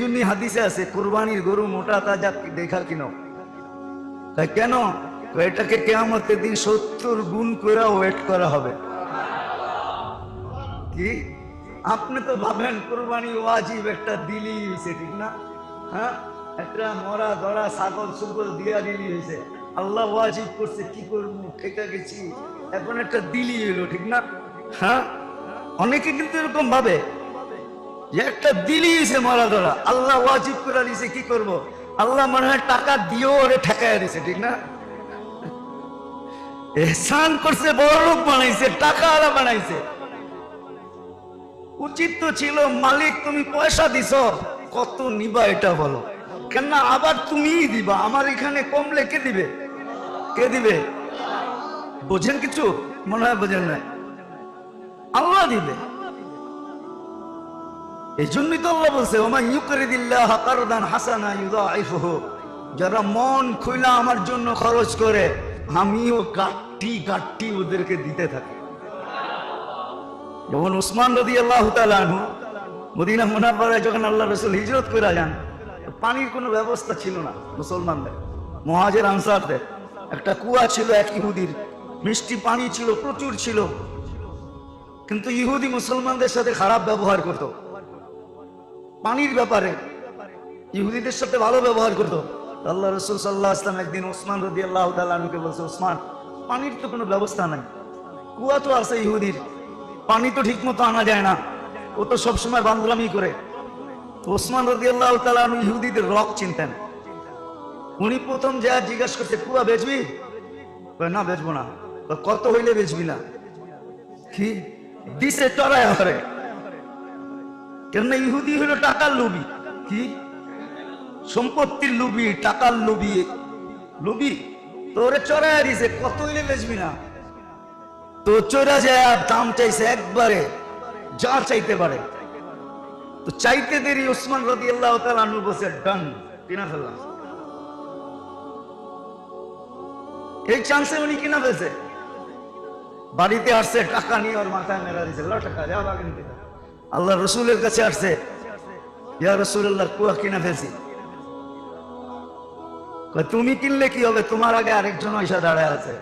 জন্য হাদিসে আছে, কুরবানির গরু মোটা তাজা দেখা কিনো? তাই কেন? এটাকে কেয়ামতের দিন সত্তর গুণ করে ওয়েট করা হবে। কি? আপনি তো ভাবেন কোরবানি ওয়াজিব একটা দিলি হয়েছে ঠিক না? হ্যাঁ? একটা মরা ধরা ছাগল সুগল দিয়া দিলি হয়েছে আল্লাহ ওয়াজিব করছে, কি করব? ঠেকা গেছি। এখন একটা দিলি এলো ঠিক না? হ্যাঁ? অনেকে কিন্তু এরকম ভাবে। একটা দিলি হয়েছে মরা ধরা আল্লাহ ওয়াজিব করে দিছে কি করব? আল্লাহ মনে হয় টাকা দিয়েও ওরে ঠেকাইয়া দিছে, ঠিক না? এহসান করছে, বড় লোক বানাইছে টাকা আলা বানাইছে। উচিত তো ছিল, মালিক তুমি পয়সা দিছ, কত নিবা এটা বলো। কেননা আবার তুমিই দিবা, আমার এখানে কমলে কে দিবে? কে দিবে? বোঝেন কিছু? মনে হয় বোঝেন না আল্লাহ দিবে। এই জন্যই তো আল্লাহ বলছে ওমা ইউকরিদিল্লাহ কারদান হাসানা ইউদাইফুহু। যারা মন খুইলা আমার জন্য খরচ করে, আমিও গাট্টি গাট্টি ওদেরকে দিতে থাকি। যেমন উসমান রদি আল্লাহ আনহু, মদিনা মুনাফারায় যখন আল্লাহ রসুল হিজরত করে যান পানির কোনো ব্যবস্থা ছিল না মুসলমানদের, মহাজের আনসারদের। একটা কুয়া ছিল এক ইহুদির, মিষ্টি পানি ছিল, প্রচুর ছিল। কিন্তু ইহুদি মুসলমানদের সাথে খারাপ ব্যবহার করত। পানির ব্যাপারে। ইহুদিদের সাথে ভালো ব্যবহার করতো। আল্লাহ রসুল সাল্লাহ আসলাম একদিন ওসমান রদি আল্লাহ তালুকে বলছে, ওসমান, পানির তো কোনো ব্যবস্থা নাই। কুয়া তো আছে ইহুদির। পানি তো ঠিক মতো আনা যায় না। ও তো সবসময় বান্দরামি করে। ওসমান রদি আল্লাহ তালু ইহুদিদের রক চিনতেন। উনি প্রথম যা জিজ্ঞাসা করছে, কুয়া বেচবি? না, বেচবো না। কত হইলে বেচবি না? কি? দিছে চড়ায় হরে। কেননা ইহুদি হলো টাকার লোভী। কি? সম্পত্তির লোভী, টাকার লোভী। লোভী? তোরে চড়ায় দিছে কত হইলে বেচবি না? তো চোরা যায় দাম চাইছে একবারে, যা চাইতে পারে। তো চাইতে দেরি ওসমান রদি আল্লাহ তালু বসে ডান কিনা ফেললাম। এই চান্সে উনি কিনা ফেলছে। বাড়িতে আসছে, টাকা নিয়ে ওর মাথায় মেরা দিছে, ল টাকা, যা বাগান থেকে। আল্লাহ রসুলের কাছে আসছে, ইয়া রসুল্লাহ কুয়া কিনা ফেলছি? তুমি কিনলে কি হবে? তোমার আগে আরেকজন পয়সা দাঁড়ায় আছে।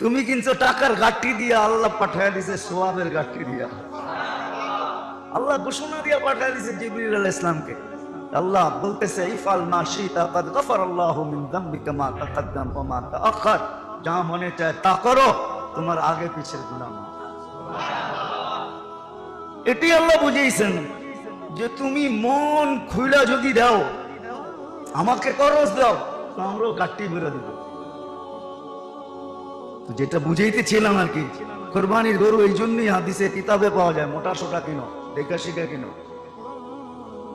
তুমি কিনছো টাকার গাঠি দিয়া, আল্লাহ পাঠায় দিছে সোয়াবের গাঠি দিয়া। আল্লাহ ঘোষণা দিয়া পাঠায় দিছে জিবরিল ইসলামকে। আল্লাহ বলতেছে ইফাল মা শিতা কাদ গফারাল্লাহু মিন যামবিকা মা তাকাদ্দাম ওয়া মা তাআখার। যা মনে চায় তা করো, তোমার আগে পিছের গুনাহ মাফ। এটি আল্লাহ বুঝিয়েছেন যে তুমি মন খুইলা যদি দাও, আমাকে করজ দাও আমরাও গাঠটি বেরো দেব। যেটা বুঝাইতেছিলাম আর কি, কোরবানির গরু এই জন্যই হাদিসে কিতাবে পাওয়া যায়, মোটা সোটা কিনো, দেখা শিখা কিনো?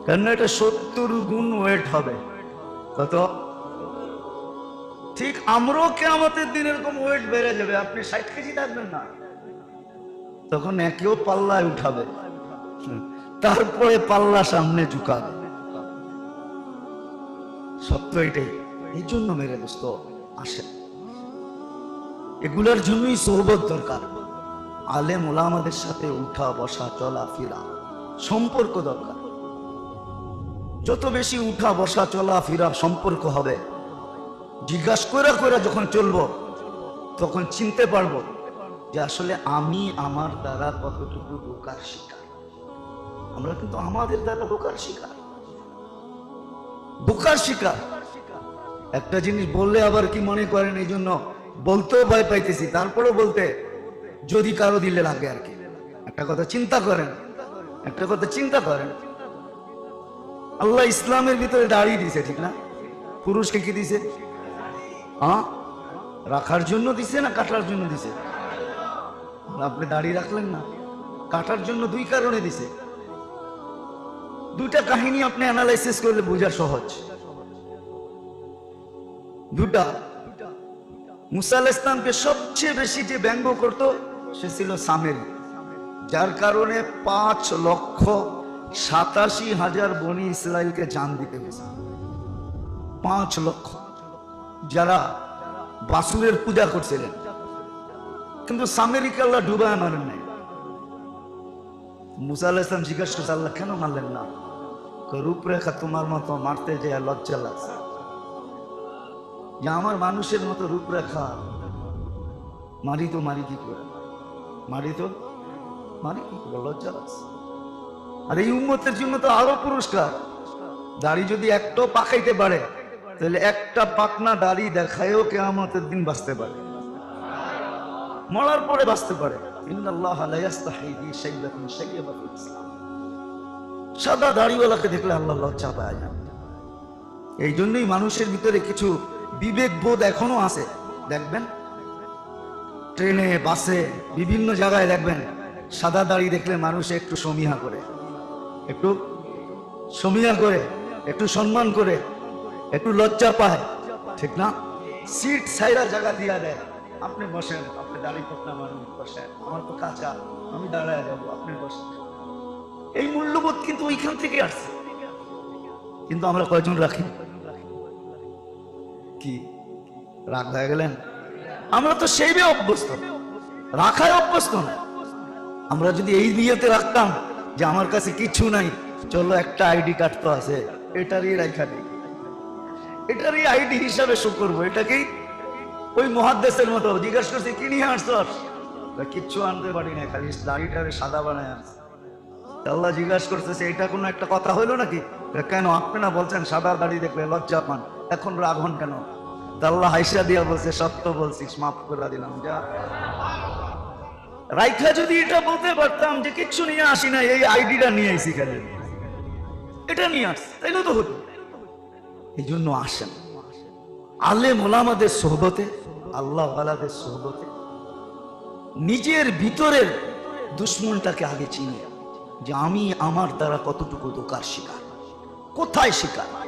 কেন এটা সত্তর গুণ ওয়েট হবে? কত? ঠিক আমরাও কে আমাদের দিন এরকম ওয়েট বেড়ে যাবে, আপনি ষাট কেজি থাকবেন না। তখন একেও পাল্লায় উঠাবে। তারপরে পাল্লা সামনে ঝুঁকাবে। সত্য এটাই। এই জন্য মেরে দোস্ত আসেন এগুলোর জন্যই সোহবত দরকার। আলেম ওলামাদের সাথে উঠা, বসা, চলা, ফিরা সম্পর্ক দরকার। যত বেশি উঠা, বসা, চলা, ফিরা সম্পর্ক হবে, জিজ্ঞাসা করে করে যখন চলবো, তখন চিনতে পারব যে আসলে আমি আমার দ্বারা কতটুকু বোকার শিকার? আমরা কিন্তু আমাদের দ্বারা বোকার শিকার। বোকার শিকার। একটা জিনিস বললে আবার কি মনে করেন এই জন্য বলতেও ভয় পাইতেছি, তারপরেও বলতে যদি কারও দিলে লাগে আর কি। একটা কথা চিন্তা করেন, একটা কথা চিন্তা করেন। আল্লাহ ইসলামের ভিতরে দাঁড়িয়ে দিছে, ঠিক না? পুরুষকে কি দিছে? রাখার জন্য দিছে না কাটার জন্য দিছে? আপনি দাঁড়িয়ে রাখলেন না। কাটার জন্য দুই কারণে দিছে। দুইটা কাহিনী আপনি অ্যানালাইসিস করলে বোঝা সহজ। দুটা, মুসা আলাইহিস ইসলামকে সবচেয়ে বেশি যে ব্যঙ্গ করত, সে ছিল সামেরি। যার কারণে পাঁচ লক্ষ সাতাশি হাজার বনি ইসরায়েলকে জান দিতে হয়েছে। পাঁচ লক্ষ। যারা বাসুরের পূজা করছিলেন। কিন্তু সামেরিকে আল্লাহ ডুবায় মারেন নাই। মুসা আল্লাহ ইসলাম জিজ্ঞাসা করছে, আল্লাহ কেন মারলেন না? রূপরেখা তোমার মতো মারতে যে লজ্জা লাগছে? যে আমার মানুষের মতো রূপরেখা, মারি তো, মারি কি করে? মারি তো, মারি কি করে? লজ্জা লাগছে। আর এই উন্মতের জন্য তো আরও পুরস্কার। দাড়ি যদি একটাও পাকাইতে পারে, তাহলে একটা পাকনা দাড়ি দেখায়ও কেয়ামতের দিন বাঁচতে পারে। মরার পরে বাঁচতে পারে। সাদা দাড়িওয়ালাকে দেখলে আল্লাহ লজ্জা পায় না। এই জন্যই মানুষের ভিতরে কিছু বিবেক বোধ এখনও আছে। দেখবেন? ট্রেনে, বাসে, বিভিন্ন জায়গায় দেখবেন, সাদা দাড়ি দেখলে মানুষ একটু সমীহা করে। একটু সমীহা করে, একটু সম্মান করে, একটু লজ্জা পায়। ঠিক না? সিট সাইরা জায়গা দিয়া দেয়। আপনি বসেন। আপনি দাড়ি পটনা মানুষ বসেন আমার তো কাঁচা আমি দাঁড়ায় যাব, আপনি বসেন। এই মূল্যবোধ কিন্তু ওইখান থেকে আসছে। কিন্তু আমরা কয়জন রাখি? কি? রাগ হয়ে গেলেন? আমরা তো সেইভাবে অভ্যস্ত। রাখায় অভ্যস্ত না। আমরা যদি এই নিয়েতে রাখতাম যে আমার কাছে কিছু নাই, চলো একটা আইডি কার্ড তো আছে, এটারই রাখা নেই এটারই আইডি হিসাবে শো করব, এটাকেই ওই মহাদেশের মতো, জিজ্ঞাসা করছি, কি নিয়ে আসছো? কিচ্ছু আনতে পারি না, খালি দাড়িটারে সাদা বানায় আনছে। আল্লাহ জিজ্ঞাসা করতেছে এটা কোনো একটা কথা হইল নাকি? কেন? আপনি না বলছেন সাদা দাড়ি দেখলে লজ্জা পান, এখন রাগ হন কেন? আল্লাহ হাইসা দিয়া বলছে, সত্য বলছিস, মাফ করে দিলাম, যা। রাইখা যদি এটা বলতে পারতাম যে কিচ্ছু নিয়ে আসি না এই আইডিটা নিয়ে আইসি কেন এটা নিয়ে আস, তাইলে তো হতো। এই জন্য আসেন। আলে মোলামাদের সোহবতে, আল্লাহ আলাদের সোহবতে, নিজের ভিতরের দুশ্মনটাকে আগে চিনি। যে আমি আমার দ্বারা কতটুকু দোকার শিকার? কোথায় শিকার?